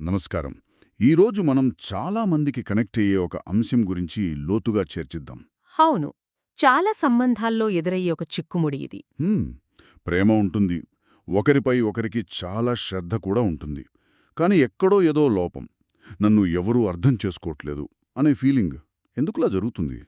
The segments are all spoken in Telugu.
నమస్కారం. ఈరోజు మనం చాలా మందికి కనెక్ట్ అయ్యే ఒక అంశం గురించి లోతుగా చర్చిద్దాం. అవును. చాలా సంబంధాల్లో ఎదురయ్యే ఒక చిక్కుముడి ఇది. ప్రేమ ఉంటుంది. ఒకరిపై ఒకరికి చాలా శ్రద్ధ కూడా ఉంటుంది. కాని ఎక్కడో ఏదో లోపం. నన్ను ఎవరూ అర్థం చేసుకోవట్లేదు అనే ఫీలింగ్ ఎందుకులా జరుగుతుంది?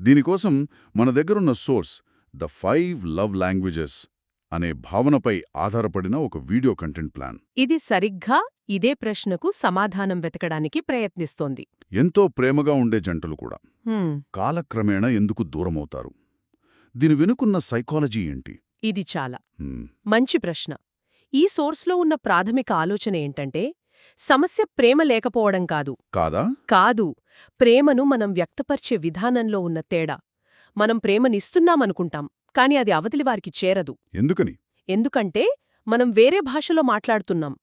దీనికోసం మన దగ్గరున్న source the five love languages. అనే భావనపై ఆధారపడిన ఒక వీడియో కంటెంట్ ప్లాన్. ఇది సరిగ్గా ఇదే ప్రశ్నకు సమాధానం వెతకడానికి ప్రయత్నిస్తోంది. ఎంతో ప్రేమగా ఉండే జంటలు కూడా. కాలక్రమేణా ఎందుకు దూరమవుతారు? దీని వెనుకున్న సైకాలజీ ఏంటి? ఇది చాలా మంచి ప్రశ్న. ఈ సోర్స్లో ఉన్న ప్రాథమిక ఆలోచన ఏంటంటే సమస్య ప్రేమ లేకపోవడం కాదు. కాదా? కాదు. ప్రేమను మనం వ్యక్తపరిచే విధానంలో ఉన్న తేడా. మనం ప్రేమనిస్తున్నామనుకుంటాం. కాని అది అవతలివారికి చేరదు. ఎందుకని? ఎందుకంటే మనం వేరే భాషలో మాట్లాడుతున్నాం.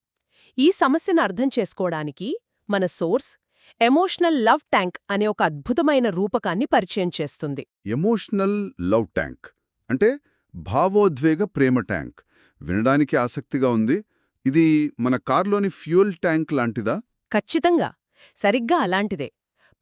ఈ సమస్యను అర్థం చేసుకోవడానికి మన సోర్స్ ఎమోషనల్ లవ్ ట్యాంక్ అనే ఒక అద్భుతమైన రూపకాన్ని పరిచయం చేస్తుంది. ఎమోషనల్ లవ్ ట్యాంక్ అంటే భావోద్వేగ ప్రేమ ట్యాంక్. వినడానికి ఆసక్తిగా ఉంది. ఇది మన కార్లోని ఫ్యూయల్ ట్యాంక్ లాంటిదా? ఖచ్చితంగా. సరిగ్గా అలాంటిదే.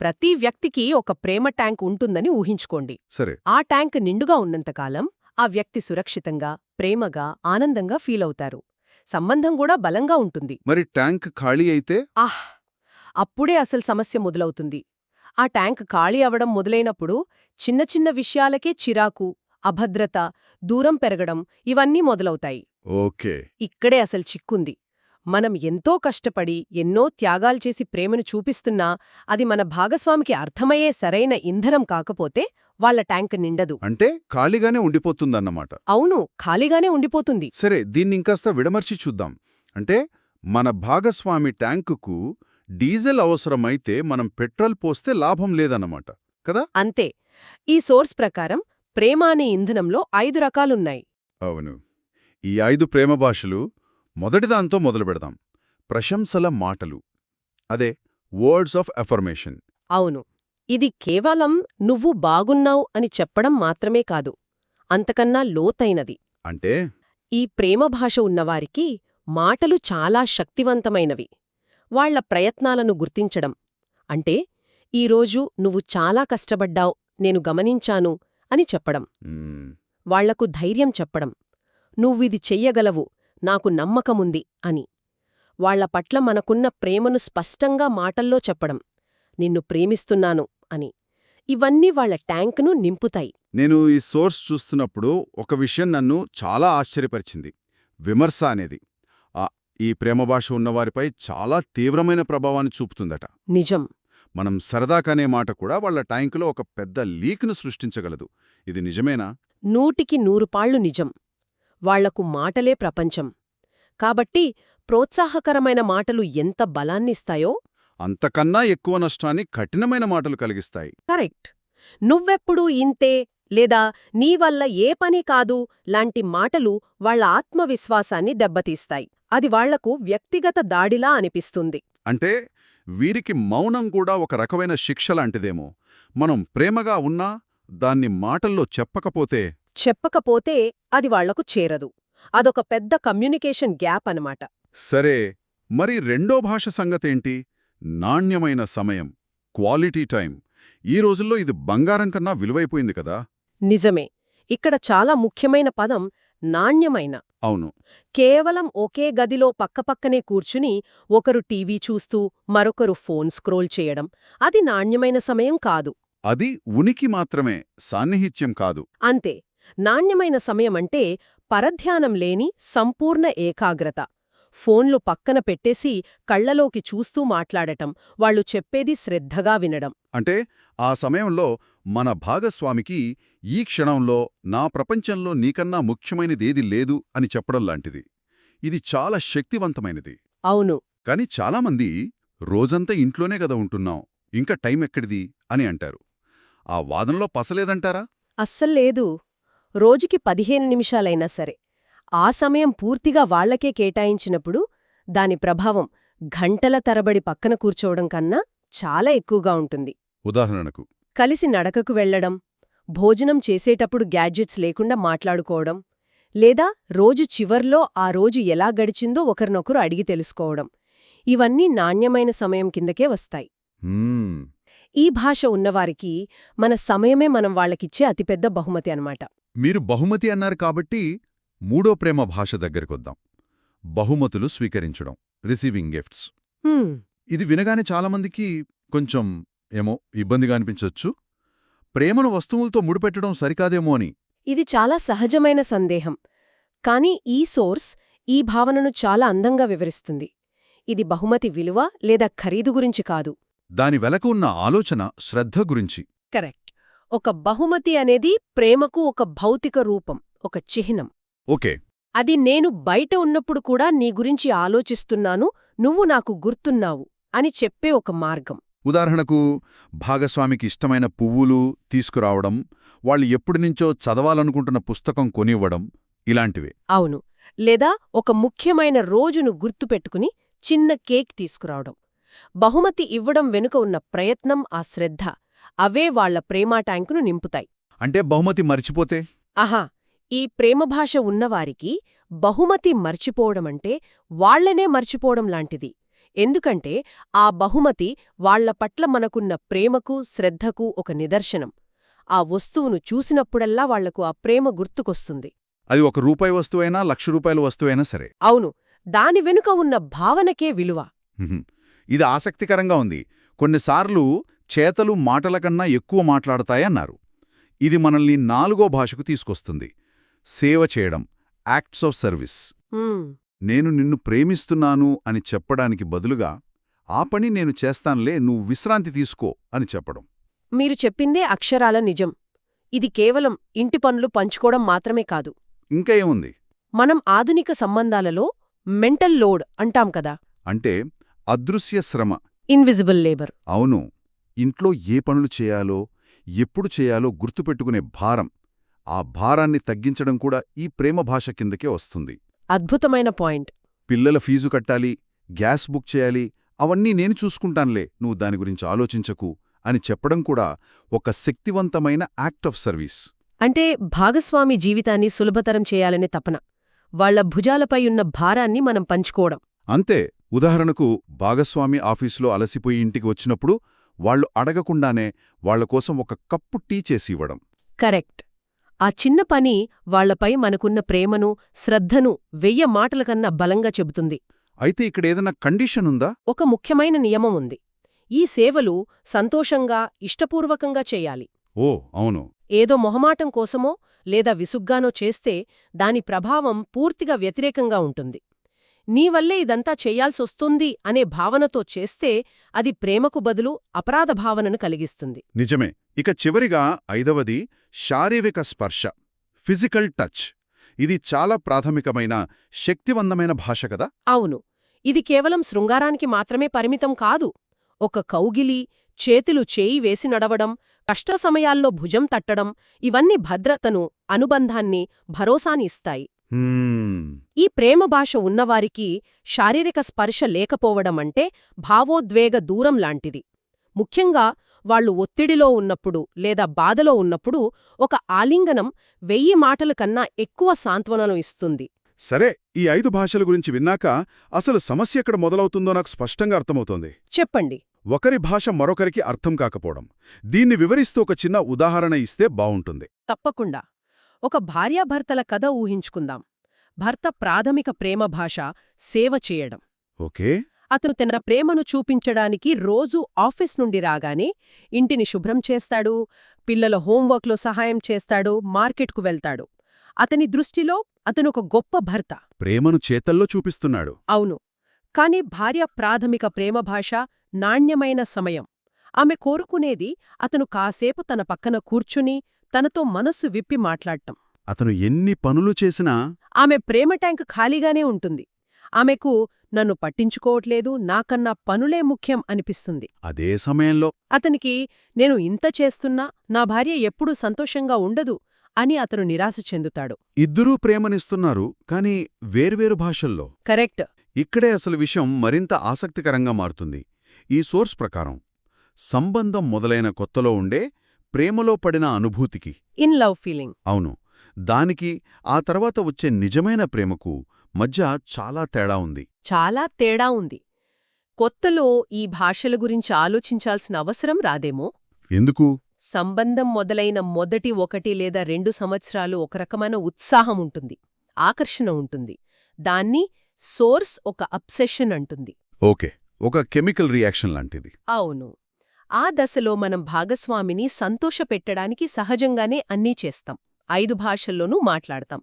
ప్రతి వ్యక్తికి ఒక ప్రేమ ట్యాంక్ ఉంటుందని ఊహించుకోండి. సరే. ఆ ట్యాంక్ నిండుగా ఉన్నంతకాలం ఆ వ్యక్తి సురక్షితంగా ప్రేమగా ఆనందంగా ఫీలవుతారు సంబంధం కూడా బలంగా ఉంటుంది. మరి ట్యాంక్ ఖాళీ అయితే? ఆహ్! అప్పుడే అసలు సమస్య మొదలవుతుంది. ఆ ట్యాంక్ ఖాళీ అవడం మొదలైనప్పుడు చిన్న చిన్న విషయాలకే చిరాకు అభద్రత దూరం పెరగడం ఇవన్నీ మొదలవుతాయి. ఓకే. ఇక్కడే అసలు చిక్కుంది. మనం ఎంతో కష్టపడి ఎన్నో త్యాగాలు చేసి ప్రేమను చూపిస్తున్నా అది మన భాగస్వామికి అర్థమయ్యే సరైన ఇంధనం కాకపోతే వాళ్ళ ట్యాంక్ నిండదు. అంటే ఖాళీగానే ఉండిపోతుందన్నమాట. అవును ఖాళీగానే ఉండిపోతుంది. సరే దీన్ని ఇంకాస్త విడమర్చి చూద్దాం. అంటే మన భాగస్వామి ట్యాంకుకు డీజిల్ అవసరమైతే మనం పెట్రోల్ పోస్తే లాభం లేదన్నమాట కదా? అంతే. ఈ సోర్స్ ప్రకారం ప్రేమ అనే ఇంధనంలో ఐదు రకాలున్నాయి. అవును. ఈ ఐదు ప్రేమ భాషలు మొదటిదాంతో మొదలు పెడదాం. ప్రశంసల మాటలు. అదే వర్డ్స్ ఆఫ్ అఫర్మేషన్ అవును. ఇది కేవలం నువ్వు బాగున్నావు అని చెప్పడం మాత్రమే కాదు. అంతకన్నా లోతైనది. అంటే? ఈ ప్రేమ భాష ఉన్నవారికి మాటలు చాలా శక్తివంతమైనవి. వాళ్ళ ప్రయత్నాలను గుర్తించడం. అంటే ఈరోజు నువ్వు చాలా కష్టపడ్డావు నేను గమనించాను అని చెప్పడం. వాళ్ళకు ధైర్యం చెప్పడం. నువ్విది చెయ్యగలవు నాకు నమ్మకముంది అని. వాళ్ళ పట్ల మనకున్న ప్రేమను స్పష్టంగా మాటల్లో చెప్పడం నిన్ను ప్రేమిస్తున్నాను అని. ఇవన్నీ వాళ్ళ ట్యాంకును నింపుతాయి. నేను ఈ సోర్స్ చూస్తున్నప్పుడు ఒక విషయం నన్ను చాలా ఆశ్చర్యపరిచింది. విమర్శ అనేది. ఆ, ఈ ప్రేమ భాష ఉన్నవారిపై చాలా తీవ్రమైన ప్రభావాన్ని చూపుతుందట. నిజం. మనం సరదాకనే మాట కూడా వాళ్ళ ట్యాంకులో ఒక పెద్ద లీక్ను సృష్టించగలదు. ఇది నిజమేనా? నూటికి నూరు పాళ్ళు నిజం. వాళ్ళకు మాటలే ప్రపంచం. కాబట్టి ప్రోత్సాహకరమైన మాటలు ఎంత బలాన్నిస్తాయో? అంతకన్నా ఎక్కువ నష్టాన్ని కఠినమైన మాటలు కలిగిస్తాయి. కరెక్ట్. నువ్వెప్పుడూ ఇంతే లేదా నీ వల్ల ఏ పని కాదు లాంటి మాటలు వాళ్ళ ఆత్మవిశ్వాసాన్ని దెబ్బతీస్తాయి. అది వాళ్ళకు వ్యక్తిగత దాడిలా అనిపిస్తుంది. అంటే వీరికి మౌనం కూడా ఒక రకమైన శిక్ష లాంటిదేమో. మనం ప్రేమగా ఉన్నా దాన్ని మాటల్లో చెప్పకపోతే చెప్పకపోతే అది వాళ్ళకు చేరదు. అదొక పెద్ద కమ్యూనికేషన్ గ్యాప్ అనమాట సరే మరి రెండో భాష సంగతేంటి? నాణ్యమైన సమయం క్వాలిటీ టైం. ఈ రోజుల్లో ఇది బంగారం కన్నా విలువైపోయింది కదా? నిజమే. ఇక్కడ చాలా ముఖ్యమైన పదం నాణ్యమైన. అవును. కేవలం ఒకే గదిలో పక్కపక్కనే కూర్చుని ఒకరు టీవీ చూస్తూ మరొకరు ఫోన్ స్క్రోల్ చేయడం అది నాణ్యమైన సమయం కాదు. అది ఉనికి మాత్రమే సాన్నిహిత్యం కాదు. అంతే. నాణ్యమైన సమయమంటే పరధ్యానం లేని సంపూర్ణ ఏకాగ్రత. ఫోన్లు పక్కన పెట్టేసి కళ్ళలోకి చూస్తూ మాట్లాడటం వాళ్ళు చెప్పేది శ్రద్ధగా వినడం. అంటే ఆ సమయంలో మన భాగస్వామికి ఈ క్షణంలో నా ప్రపంచంలో నీకన్నా ముఖ్యమైనదేది లేదు అని చెప్పడం లాంటిది. ఇది చాలా శక్తివంతమైనది. అవును. కాని చాలామంది రోజంతా ఇంట్లోనే గదా ఉంటున్నాం ఇంకా టైం ఎక్కడిది అని అంటారు. ఆ వాదనలో పసలేదంటారా? అస్సల్లేదు రోజుకి పదిహేను నిమిషాలైనా సరే. ఆ సమయం పూర్తిగా వాళ్ళకే కేటాయించినప్పుడు దాని ప్రభావం గంటల తరబడి పక్కన కూర్చోవడం కన్నా చాలా ఎక్కువగా ఉంటుంది. ఉదాహరణకు కలిసి నడకకు వెళ్ళడం భోజనం చేసేటప్పుడు గ్యాడ్జెట్స్ లేకుండా మాట్లాడుకోవడం లేదా రోజు చివర్లో ఆ రోజు ఎలా గడిచిందో ఒకరినొకరు అడిగి తెలుసుకోవడం. ఇవన్నీ నాణ్యమైన సమయం కిందకే వస్తాయి. ఈ భాష ఉన్నవారికి మన సమయమే మనం వాళ్ళకిచ్చే అతిపెద్ద బహుమతి అన్నమాట. మీరు బహుమతి అన్నారు కాబట్టి మూడో ప్రేమ భాష దగ్గరికొద్దాం బహుమతులు స్వీకరించడం రిసీవింగ్ గిఫ్ట్స్. ఇది వినగానే చాలామందికి కొంచెం ఏమో ఇబ్బందిగా అనిపించొచ్చు. ప్రేమను వస్తువులతో ముడిపెట్టడం సరికాదేమో అని. ఇది చాలా సహజమైన సందేహం. కానీ ఈ సోర్స్ ఈ భావనను చాలా అందంగా వివరిస్తుంది. ఇది బహుమతి విలువ లేదా ఖరీదు గురించి కాదు. దాని వెలకు ఉన్న ఆలోచన శ్రద్ధ గురించి. కరెక్ట్. ఒక బహుమతి అనేది ప్రేమకు ఒక భౌతిక రూపం ఒక చిహ్నం. ఓకే. అది నేను బయట ఉన్నప్పుడు కూడా నీ గురించి ఆలోచిస్తున్నాను నువ్వు నాకు గుర్తున్నావు అని చెప్పే ఒక మార్గం. ఉదాహరణకు భాగస్వామికి ఇష్టమైన పువ్వులు తీసుకురావడం వాళ్ళు ఎప్పుడునుంచో చదవాలనుకుంటున్న పుస్తకం కొనివ్వడం ఇలాంటివే. అవును. లేదా ఒక ముఖ్యమైన రోజును గుర్తుపెట్టుకుని చిన్న కేక్ తీసుకురావడం. బహుమతి ఇవ్వడం వెనుక ఉన్న ప్రయత్నం ఆ శ్రద్ధ అవే వాళ్ళ ప్రేమా ట్యాంకును నింపుతాయి. అంటే బహుమతి మరిచిపోతే? ఆహా ఈ ప్రేమభాష ఉన్నవారికి బహుమతి మర్చిపోవడమంటే వాళ్ళనే మర్చిపోవడం లాంటిది. ఎందుకంటే ఆ బహుమతి వాళ్ళ పట్ల మనకున్న ప్రేమకు శ్రద్ధకు ఒక నిదర్శనం. ఆ వస్తువును చూసినప్పుడల్లా వాళ్ళకు ఆ ప్రేమ గుర్తుకొస్తుంది. అది ఒక రూపాయి వస్తువైనా లక్ష రూపాయల వస్తువైనా సరే. అవును దాని వెనుక ఉన్న భావనకే విలువ. ఇది ఆసక్తికరంగా ఉంది. కొన్నిసార్లు చేతలు మాటల కన్నా ఎక్కువ మాట్లాడతాయన్నారు ఇది మనల్ని నాలుగో భాషకు తీసుకొస్తుంది. సేవ చేయడం యాక్ట్స్ ఆఫ్ సర్వీస్ నేను నిన్ను ప్రేమిస్తున్నాను అని చెప్పడానికి బదులుగా ఆ పని నేను చేస్తాన్లే నువ్వు విశ్రాంతి తీసుకో అని చెప్పడం. మీరు చెప్పిందే అక్షరాల నిజం. ఇది కేవలం ఇంటి పనులు పంచుకోవడం మాత్రమే కాదు. ఇంకా ఏముంది? మనం ఆధునిక సంబంధాలలో మెంటల్ లోడ్ అంటాం కదా? అంటే అదృశ్య శ్రమ. Invisible labour. అవును. ఇంట్లో ఏ పనులు చేయాలో ఎప్పుడు చేయాలో గుర్తుపెట్టుకునే భారం ఆ భారాన్ని తగ్గించడం కూడా ఈ ప్రేమ భాష కిందకే వస్తుంది. అద్భుతమైన పాయింట్. పిల్లల ఫీజు కట్టాలి గ్యాస్ బుక్ చేయాలి అవన్నీ నేను చూసుకుంటాన్లే నువ్వు దాని గురించి ఆలోచించకు అని చెప్పడం కూడా ఒక శక్తివంతమైన యాక్ట్ ఆఫ్ సర్వీస్. అంటే భాగస్వామి జీవితాన్ని సులభతరం చేయాలనే తపన వాళ్ళ భుజాలపై ఉన్న భారాన్ని మనం పంచుకోవడం. అంతే ఉదాహరణకు భాగస్వామి ఆఫీసులో అలసిపోయి ఇంటికి వచ్చినప్పుడు వాళ్ళు అడగకుండానే వాళ్ళ కోసం ఒక కప్పు టీ చేసి ఇవ్వడం. కరెక్ట్. ఆ చిన్న పని వాళ్ళపై మనకున్న ప్రేమను శ్రద్ధను వెయ్య మాటల కన్నా బలంగా చెబుతుంది. అయితే ఇక్కడ ఏదైనా కండిషన్ ఉందా? ఒక ముఖ్యమైన నియమం ఉంది. ఈ సేవలు సంతోషంగా ఇష్టపూర్వకంగా చేయాలి. ఓ అవును. ఏదో మొహమాటం కోసమో లేదా విసుగ్గానో చేస్తే దాని ప్రభావం పూర్తిగా వ్యతిరేకంగా ఉంటుంది. నీవల్లే ఇదంతా చెయ్యాల్సొస్తుంది అనే భావనతో చేస్తే అది ప్రేమకు బదులు అపరాధ భావనను కలిగిస్తుంది. నిజమే. ఇక చివరిగా ఐదవది శారీరక స్పర్శ ఫిజికల్ టచ్. ఇది చాలా ప్రాథమికమైన శక్తివంతమైన భాష కదా? అవును. ఇది కేవలం శృంగారానికి మాత్రమే పరిమితం కాదు. ఒక కౌగిలి చేతులు చేయి వేసి నడవడం కష్ట సమయాల్లో భుజం తట్టడం ఇవన్నీ భద్రతను అనుబంధాన్ని భరోసాని ఇస్తాయి. ఈ ప్రేమ భాష ఉన్నవారికి శారీరక స్పర్శ లేకపోవడమంటే భావోద్వేగ దూరం లాంటిది. ముఖ్యంగా వాళ్ళు ఒత్తిడిలో ఉన్నప్పుడు లేదా బాధలో ఉన్నప్పుడు ఒక ఆలింగనం వెయ్యి మాటల కన్నా ఎక్కువ సాంత్వనను ఇస్తుంది. సరే ఈ ఐదు భాషల గురించి విన్నాక అసలు సమస్య ఎక్కడ మొదలవుతుందో నాకు స్పష్టంగా అర్థమవుతోంది. చెప్పండి. ఒకరి భాష మరొకరికి అర్థం కాకపోవడం దీన్ని వివరిస్తూ ఒక చిన్న ఉదాహరణ ఇస్తే బావుంటుంది. తప్పకుండా. ఒక భార్యాభర్తల కథ ఊహించుకుందాం. భర్త ప్రాథమిక ప్రేమ భాష సేవ చేయడం. ఓకే. అతను తన ప్రేమను చూపించడానికి రోజూ ఆఫీస్ నుండి రాగానే ఇంటిని శుభ్రం చేస్తాడు పిల్లల హోంవర్క్లో సహాయం చేస్తాడు మార్కెట్కు వెళ్తాడు. అతని దృష్టిలో అతనొక గొప్ప భర్త. ప్రేమను చేతల్లో చూపిస్తున్నాడు. అవును. కాని భార్య ప్రాథమిక ప్రేమ భాష నాణ్యమైన సమయం. ఆమె కోరుకునేది అతను కాసేపు తన పక్కన కూర్చుని తనతో మనస్సు విప్పి మాట్లాడటం. అతను ఎన్ని పనులు చేసినా ఆమె ప్రేమ ట్యాంక్ ఖాళీగానే ఉంటుంది. ఆమెకు నన్ను పట్టించుకోవట్లేదు నాకన్నా పనులే ముఖ్యం అనిపిస్తుంది. అదే సమయంలో అతనికి నేను ఇంత చేస్తున్నా నా భార్య ఎప్పుడూ సంతోషంగా ఉండదు అని అతను నిరాశ చెందుతాడు. ఇద్దరూ ప్రేమనిస్తున్నారు కాని వేర్వేరు భాషల్లో. కరెక్ట్. ఇక్కడే అసలు విషయం మరింత ఆసక్తికరంగా మారుతుంది. ఈ సోర్స్ ప్రకారం సంబంధం మొదలైన కొత్తలో ఉండే ప్రేమలో పడిన అనుభూతికి. ఇన్ లవ్ ఫీలింగ్ అవును. దానికి ఆ తర్వాత వచ్చే నిజమైన ప్రేమకు మధ్య చాలా తేడా ఉంది. చాలా తేడా ఉంది. కొత్తలో ఈ భాషల గురించి ఆలోచించాల్సిన అవసరం రాదేమో? ఎందుకు? సంబంధం మొదలైన మొదటి ఒకటి లేదా రెండు సంవత్సరాలు ఒక రకమైన ఉత్సాహం ఉంటుంది. ఆకర్షణ ఉంటుంది. దాన్ని సోర్స్ ఒక అబ్సెషన్ అంటుంది. ఓకే. ఒక కెమికల్ రియాక్షన్ లాంటిది. అవును. ఆ దశలో మనం భాగస్వామిని సంతోషపెట్టడానికి సహజంగానే అన్నీ చేస్తాం. ఐదు భాషల్లోనూ మాట్లాడతాం.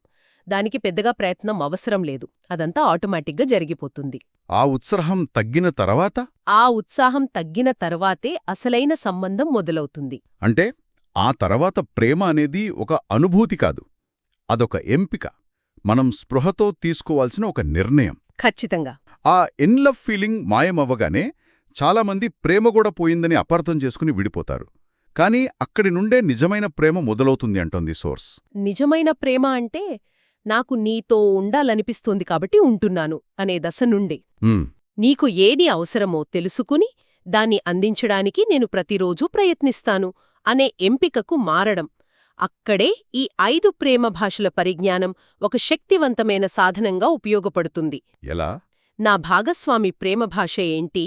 దానికి పెద్దగా ప్రయత్నం అవసరం లేదు. అదంతా ఆటోమేటిక్గా జరిగిపోతుంది. ఆ ఉత్సాహం తగ్గిన తర్వాత? ఆ ఉత్సాహం తగ్గిన తర్వాతే అసలైన సంబంధం మొదలవుతుంది. అంటే ఆ తర్వాత ప్రేమ అనేది ఒక అనుభూతి కాదు. అదొక ఎంపిక. మనం స్పృహతో తీసుకోవాల్సిన ఒక నిర్ణయం. ఖచ్చితంగా. ఆ ఎన్లవ్ ఫీలింగ్ మాయమవ్వగానే చాలామంది ప్రేమ కూడా పోయిందని అపార్థం చేసుకుని విడిపోతారు. కానీ అక్కడి నుండే నిజమైన ప్రేమ మొదలవుతుంది అంటోంది సోర్స్. నిజమైన ప్రేమ అంటే నాకు నీతో ఉండాలనిపిస్తోంది కాబట్టి ఉంటున్నాను అనే దశ నుండి. నీకు ఏది అవసరమో తెలుసుకుని దాన్ని అందించడానికి నేను ప్రతిరోజూ ప్రయత్నిస్తాను అనే ఎంపికకు మారడం. అక్కడే ఈ ఐదు ప్రేమ భాషల పరిజ్ఞానం ఒక శక్తివంతమైన సాధనంగా ఉపయోగపడుతుంది. ఎలా? నా భాగస్వామి ప్రేమ భాష ఏంటి?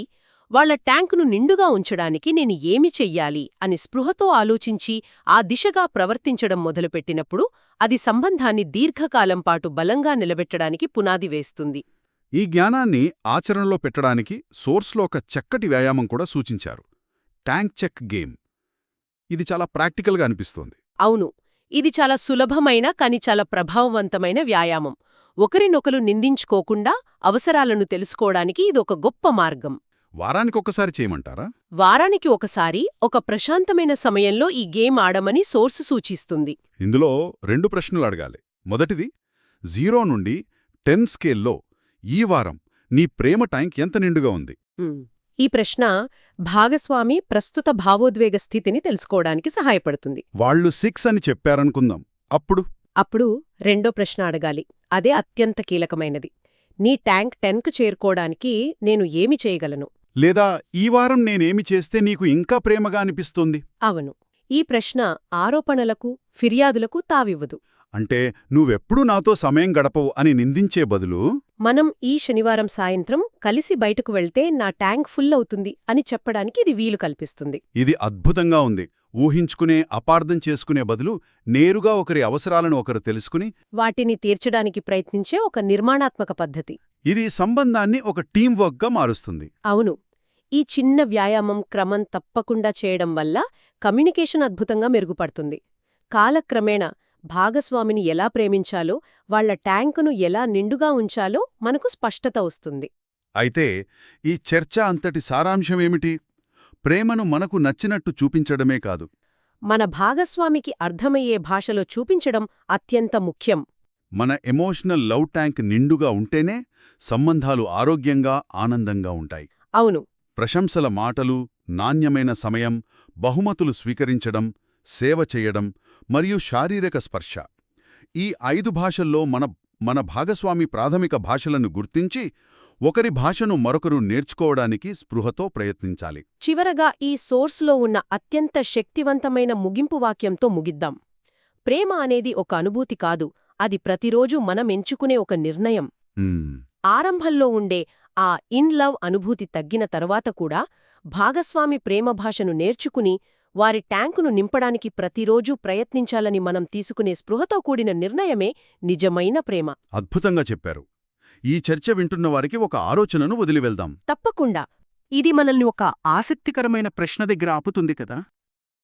వాళ్ళ ట్యాంకును నిండుగా ఉంచడానికి నేను ఏమి చెయ్యాలి అని స్పృహతో ఆలోచించి ఆ దిశగా ప్రవర్తించడం మొదలుపెట్టినప్పుడు అది సంబంధాన్ని దీర్ఘకాలం పాటు బలంగా నిలబెట్టడానికి పునాది వేస్తుంది. ఈ జ్ఞానాన్ని ఆచరణలో పెట్టడానికి సోర్స్లో ఒక చక్కటి వ్యాయామం కూడా సూచించారు. Tank check game. ఇది చాలా ప్రాక్టికల్గా అనిపిస్తోంది. అవును. ఇది చాలా సులభమైన కాని చాలా ప్రభావవంతమైన వ్యాయామం. ఒకరినొకరు నిందించుకోకుండా అవసరాలను తెలుసుకోవడానికి ఇదొక గొప్ప మార్గం. వారానికొకసారి చేయమంటారా? వారానికి ఒకసారి ఒక ప్రశాంతమైన సమయంలో ఈ గేమ్ ఆడమని సోర్సు సూచిస్తుంది. ఇందులో రెండు ప్రశ్నలు అడగాలి. మొదటిది జీరో నుండి టెన్ స్కేల్లో ఈ వారం నీ ప్రేమ ట్యాంక్ ఎంత నిండుగా ఉంది. ఈ ప్రశ్న భాగస్వామి ప్రస్తుత భావోద్వేగ స్థితిని తెలుసుకోవడానికి సహాయపడుతుంది. వాళ్ళు సిక్స్ అని చెప్పారనుకుందాం. అప్పుడు? అప్పుడు రెండో ప్రశ్న అడగాలి. అదే అత్యంత కీలకమైనది. నీ ట్యాంక్ టెన్కు చేరుకోవడానికి నేను ఏమి చేయగలను? లేదా ఈ వారం నేనేమి చేస్తే నీకు ఇంకా ప్రేమగా అనిపిస్తుంది? అవును. ఈ ప్రశ్న ఆరోపణలకు ఫిర్యాదులకు తావివ్వదు. అంటే నువ్వెప్పుడూ నాతో సమయం గడపవు అని నిందించే బదులు? మనం ఈ శనివారం సాయంత్రం కలిసి బయటకు వెళ్తే నా ట్యాంక్ ఫుల్ అవుతుంది అని చెప్పడానికి ఇది వీలు కల్పిస్తుంది. ఇది అద్భుతంగా ఉంది. ఊహించుకునే అపార్థం చేసుకునే బదులు నేరుగా ఒకరి అవసరాలను ఒకరు తెలుసుకుని వాటిని తీర్చడానికి ప్రయత్నించే ఒక నిర్మాణాత్మక పద్ధతి. ఇది సంబంధాన్ని ఒక టీం వర్క్గా మారుస్తుంది. అవును. ఈ చిన్న వ్యాయామం క్రమం తప్పకుండా చేయడం వల్ల కమ్యూనికేషన్ అద్భుతంగా మెరుగుపడుతుంది. కాలక్రమేణా భాగస్వామిని ఎలా ప్రేమించాలో వాళ్ళ ట్యాంకును ఎలా నిండుగా ఉంచాలో మనకు స్పష్టత వస్తుంది. అయితే ఈ చర్చ అంతటి సారాంశమేమిటి ప్రేమను మనకు నచ్చినట్టు చూపించడమే కాదు. మన భాగస్వామికి అర్థమయ్యే భాషలో చూపించడం అత్యంత ముఖ్యం. మన ఎమోషనల్ లవ్ ట్యాంక్ నిండుగా ఉంటేనే సంబంధాలు ఆరోగ్యంగా ఆనందంగా ఉంటాయి. అవును. ప్రశంసల మాటలు నాణ్యమైన సమయం బహుమతులు స్వీకరించడం సేవ చేయడం మరియు శారీరక స్పర్శ. ఈ ఐదు భాషల్లో మన మన భాగస్వామి ప్రాథమిక భాషలను గుర్తించి ఒకరి భాషను మరొకరు నేర్చుకోవడానికి స్పృహతో ప్రయత్నించాలి. చివరగా ఈ సోర్స్లో ఉన్న అత్యంత శక్తివంతమైన ముగింపు వాక్యంతో ముగిద్దాం. ప్రేమ అనేది ఒక అనుభూతి కాదు అది ప్రతిరోజు మనం ఎంచుకునే ఒక నిర్ణయం. ఆరంభంలో ఉండే ఆ ఇన్ లవ్ అనుభూతి తగ్గిన తర్వాత కూడా భాగస్వామి ప్రేమ భాషను నేర్చుకుని వారి ట్యాంకును నింపడానికి ప్రతిరోజూ ప్రయత్నించాలని మనం తీసుకునే స్పృహతో కూడిన నిర్ణయమే నిజమైన ప్రేమ. అద్భుతంగా చెప్పారు. ఈ చర్చ వింటున్న వారికి ఒక ఆలోచనను వదిలివెళ్దాం. తప్పకుండా. ఇది మనల్ని ఒక ఆసక్తికరమైన ప్రశ్న దగ్గర ఆపుతుంది కదా?